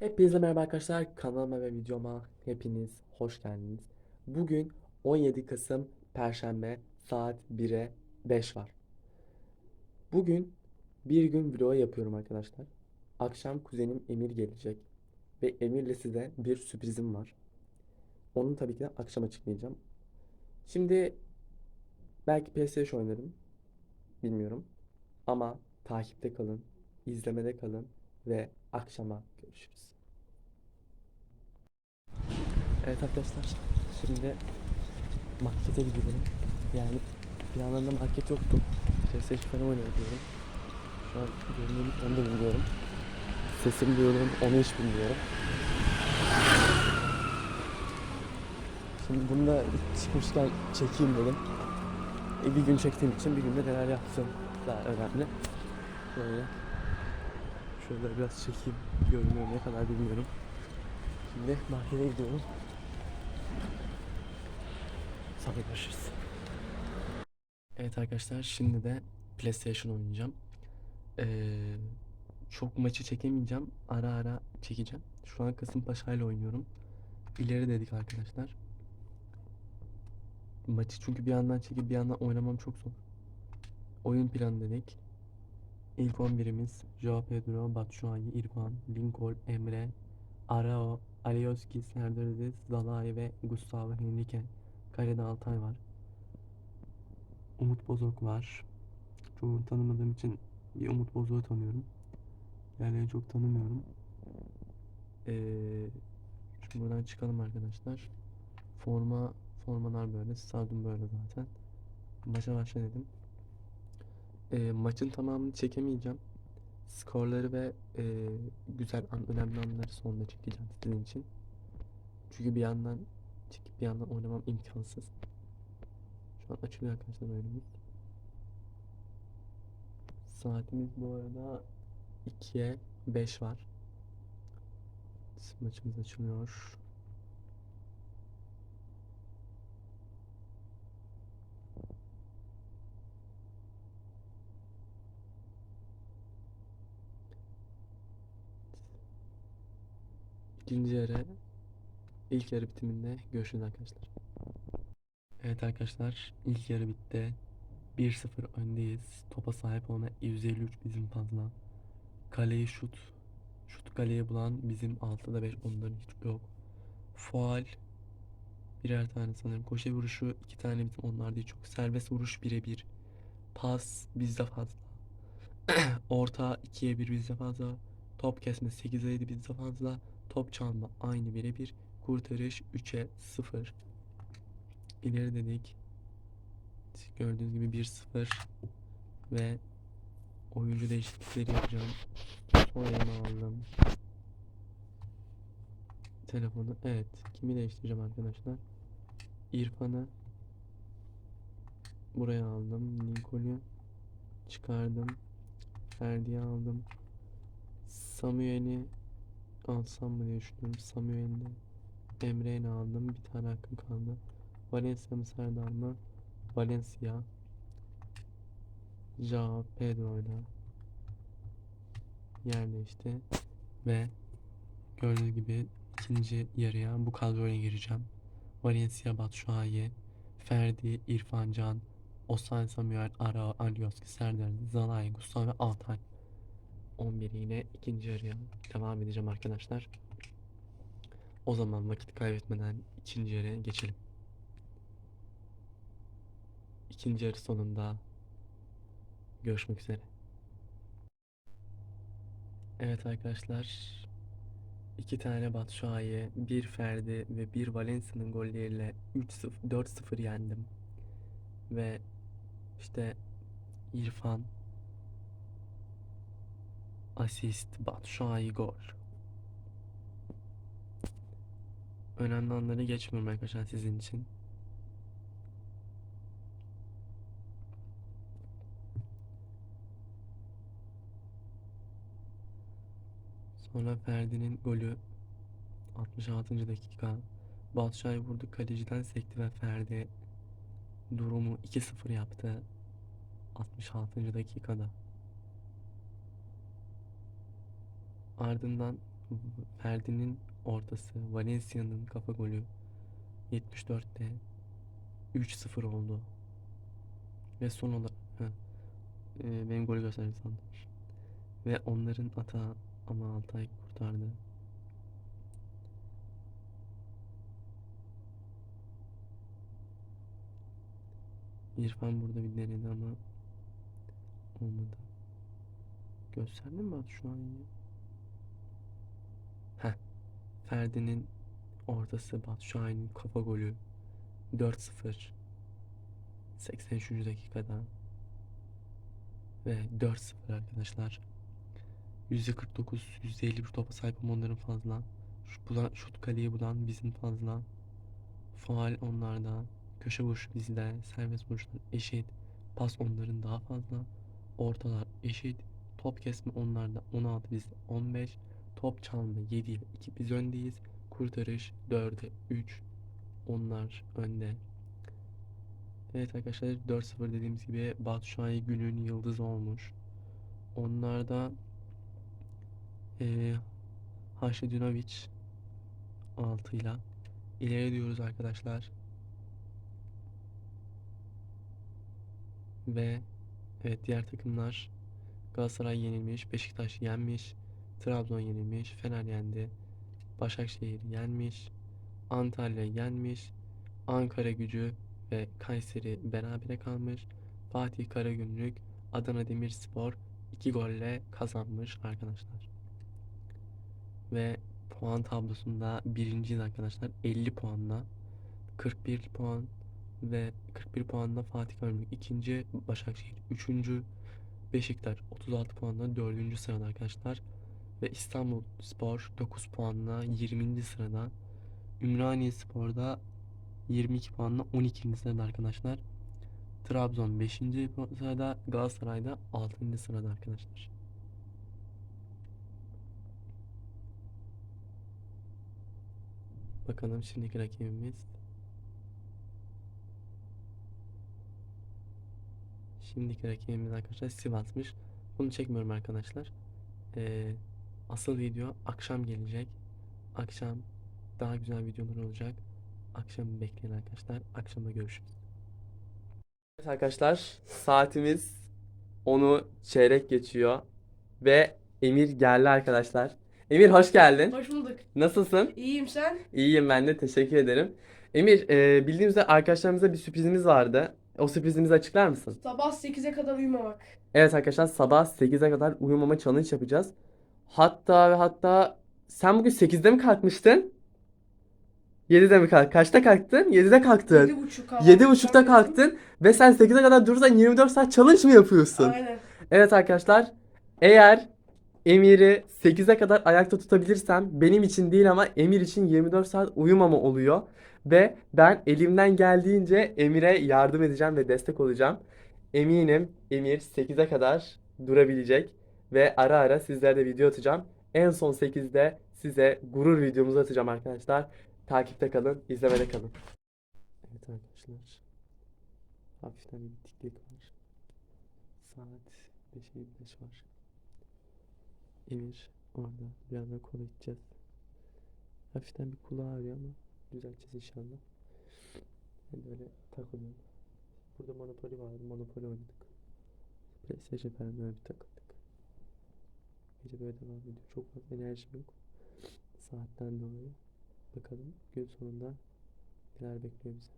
Hepinize merhaba arkadaşlar. Kanalıma ve videoma hepiniz hoş geldiniz. Bugün 17 Kasım Perşembe saat 1'e 5 var. Bugün bir gün vlog yapıyorum arkadaşlar. Akşam kuzenim Emir gelecek. Ve Emir'le size bir sürprizim var. Onu tabii ki de akşam açıklayacağım. Şimdi belki PlayStation oynarım. Bilmiyorum. Ama takipte kalın, izlemede kalın ve akşama görüşürüz. Evet arkadaşlar şimdi markete gidiyorum. Yani planlarında market yoktu. PlayStation falan oynamak diyorum. Şu an görünüyorum onu da bilmiyorum. Sesim duyuyorum onu hiç bilmiyorum. Şimdi bunu da çıkmışken çekeyim dedim. E, bir gün çektiğim için bir günde neler yaptım daha önemli. Böyle şöyle biraz çekeyim. Görünüyor ne kadar bilmiyorum. Şimdi markete gidiyorum. Sonra görüşürüz. Evet arkadaşlar şimdi de PlayStation oynayacağım. Ee, çok maçı çekemeyeceğim. Ara ara çekeceğim. Şu an Kasımpaşa ile oynuyorum. İleri dedik arkadaşlar. Maçı çünkü bir yandan çekip bir yandan oynamam çok zor. Oyun planı dedik. İlk 11'imiz Joao Pedro, Batshuayi, İrfan, Lincoln, Emre, Arao, Alioski, Serdar Aziz, Zalai ve Gustavo Henrique. Kalede Altay var. Umut Bozok var. Çoğunu tanımadığım için bir Umut Bozok'u tanıyorum. Diğerlerini çok tanımıyorum. Ee, şimdi buradan çıkalım arkadaşlar. Forma formalar böyle. Stadyum böyle zaten. Maça başla dedim. Ee, maçın tamamını çekemeyeceğim. Skorları ve e, güzel an, önemli anları sonunda çekeceğim sizin için. Çünkü bir yandan çekip bir yandan oynamam imkansız. Şu an açılıyor arkadaşlar oyunumuz. Saatimiz bu arada 2'ye 5 var. Maçımız açılıyor. İkinci yarı ilk yarı bitiminde görüşürüz arkadaşlar. Evet arkadaşlar ilk yarı bitti. 1-0 öndeyiz. Topa sahip olma 153 bizim fazla. Kaleyi şut. Şut kaleye bulan bizim 6'da 5 onların hiç yok. Faal birer tane sanırım. Koşu vuruşu iki tane bizim onlarda hiç yok. Serbest vuruş birebir. Pas bizde fazla. Orta 2'ye 1 bizde fazla. Top kesme 8'e 7 bizde fazla. Top çalma aynı birebir. Kurtarış 3'e 0. İleri dedik. Gördüğünüz gibi 1-0 ve oyuncu değişiklikleri yapacağım. Son elime aldım. Telefonu. Evet. Kimi değiştireceğim arkadaşlar? İrfan'ı buraya aldım. Lincoln'u çıkardım. Ferdi'yi aldım. Samuel'i alsam mı diye düşünüyorum. Samuel'i de Emre'yi aldım. Bir tane hakkım kaldı. Valencia mı Serdar mı? Valencia. Joao Pedro'yla yer değişti. Ve gördüğünüz gibi ikinci yarıya bu kadroya gireceğim. Valencia, Batshuayi, Ferdi, İrfan Can, Osayi Samuel, Ara, Alioski, Serdar, Zalai, Gustavo ve Altay. 11 ile ikinci yarıya devam edeceğim arkadaşlar. O zaman vakit kaybetmeden ikinci yarıya geçelim. İkinci yarı sonunda görüşmek üzere. Evet arkadaşlar. iki tane Batshuayi, bir Ferdi ve bir Valencia'nın golleriyle 3-0, 4-0 yendim. Ve işte İrfan asist, Batshuayi gol. Önemli anları geçmiyorum arkadaşlar sizin için. Sonra Ferdi'nin golü 66. dakika. Batshuayi vurdu kaleciden sekti ve Ferdi durumu 2-0 yaptı 66. dakikada. Ardından Ferdi'nin ortası, Valencia'nın kafa golü 74'te 3-0 oldu. Ve son olarak ha, e, benim golü göstereyim sandım. Ve onların atağı ama Altay kurtardı. İrfan burada bir denedi ama olmadı. Gösterdin mi Batu şu an ya? Ferdi'nin ortası Batu Şahin'in kafa golü 4-0 83. dakikada ve 4-0 arkadaşlar. %49, %51 topa sahip onların fazla. Şu bulan, şut kaleye bulan bizim fazla. Faal onlarda. Köşe vuruş bizde. Serbest vuruşlar eşit. Pas onların daha fazla. Ortalar eşit. Top kesme onlarda 16 bizde 15. Top çalma 7 ile 2 biz öndeyiz. Kurtarış 4'e 3. Onlar önde. Evet arkadaşlar 4-0 dediğimiz gibi Şahin günün yıldızı olmuş. Onlarda eee Haşedinovic 6 ile ileri diyoruz arkadaşlar. Ve evet diğer takımlar Galatasaray yenilmiş, Beşiktaş yenmiş, Trabzon yenilmiş, Fener yendi, Başakşehir yenmiş, Antalya yenmiş, Ankara Gücü ve Kayseri berabere kalmış. Fatih Karagümrük Adana Demirspor 2 golle kazanmış arkadaşlar. Ve puan tablosunda birinciyiz arkadaşlar 50 puanla. 41 puan ve 41 puanla Fatih Karagümrük ikinci, Başakşehir üçüncü, Beşiktaş 36 puanla dördüncü sırada arkadaşlar. Ve İstanbul Spor 9 puanla 20. sırada. Ümraniye Spor'da 22 puanla 12. sırada arkadaşlar. Trabzon 5. sırada, Galatasaray'da 6. sırada arkadaşlar. Bakalım şimdiki rakibimiz. Şimdiki rakibimiz arkadaşlar Sivas'mış. Bunu çekmiyorum arkadaşlar. Ee, asıl video akşam gelecek. Akşam daha güzel videolar olacak. Akşam bekleyin arkadaşlar. Akşama görüşürüz. Evet arkadaşlar saatimiz onu çeyrek geçiyor ve Emir geldi arkadaşlar. Emir hoş geldin. Hoş bulduk. Nasılsın? İyiyim sen? İyiyim ben de teşekkür ederim. Emir e, bildiğimiz üzere arkadaşlarımıza bir sürprizimiz vardı. O sürprizimizi açıklar mısın? Sabah 8'e kadar uyumamak. Evet arkadaşlar sabah 8'e kadar uyumama challenge yapacağız. Hatta ve hatta sen bugün 8'de mi kalkmıştın? 7'de mi kalk? Kaçta kalktın? 7'de kalktın. 7.30 kahvaltı 7.30'da kalktın ve sen 8'e kadar durursan 24 saat challenge mı yapıyorsun? Aynen. Evet arkadaşlar eğer Emir'i 8'e kadar ayakta tutabilirsem benim için değil ama Emir için 24 saat uyumama oluyor. Ve ben elimden geldiğince Emir'e yardım edeceğim ve destek olacağım. Eminim Emir 8'e kadar durabilecek ve ara ara sizlere de video atacağım. En son 8'de size gurur videomuzu atacağım arkadaşlar. Takipte kalın, izlemede kalın. Evet arkadaşlar. Hafiften bir tiklik var. Saat 5'e 25 var. Emir orada. Birazdan kola içeceğiz. Hafiften bir kulağı ağrıyor ama düzelteceğiz inşallah. Ben böyle takılıyorum. Burada Monopoly vardı. Monopoly oynadık. PlayStation falan öyle bir takıldık. Gece böyle devam ediyor. Çok fazla enerjim yok. Saatten dolayı. Bakalım gün sonunda neler bekliyor bizi.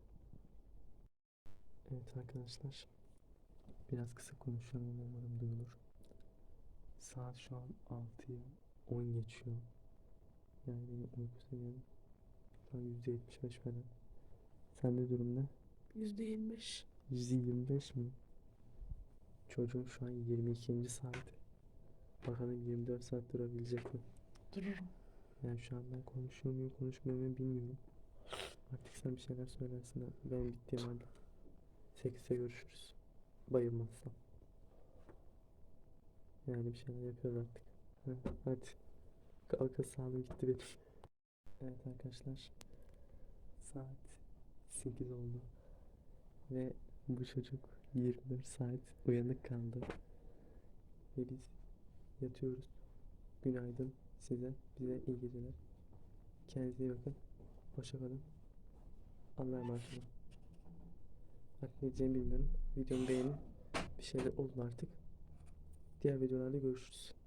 Evet arkadaşlar. Biraz kısa konuşuyorum ama umarım duyulur. Saat şu an 6'ya 10 geçiyor. Yani benim uyku seviyem şu an %75 falan. Sende durum ne? %25. %25 mi? Çocuğum şu an 22. saati. Bakalım 24 saat durabilecek mi? Dururum. Yani şu an ben konuşuyor muyum konuşmuyor muyum bilmiyorum. Artık sen bir şeyler söylersin abi. Ben bittiğim anda. 8'e görüşürüz. Bayılmazsam. Yani bir şeyler yapıyoruz artık. Ha, hadi. Kalka sağlığım gitti benim. Evet arkadaşlar. Saat 8 oldu. Ve bu çocuk 24 saat uyanık kaldı. Ve biz yatıyoruz. Günaydın. size. Bize iyi geceler. Kendinize iyi bakın. Hoşça kalın. Allah'a emanet olun. Artık ne diyeceğimi bilmiyorum. Videomu beğenin. Bir şeyler oldu artık. Diğer videolarda görüşürüz.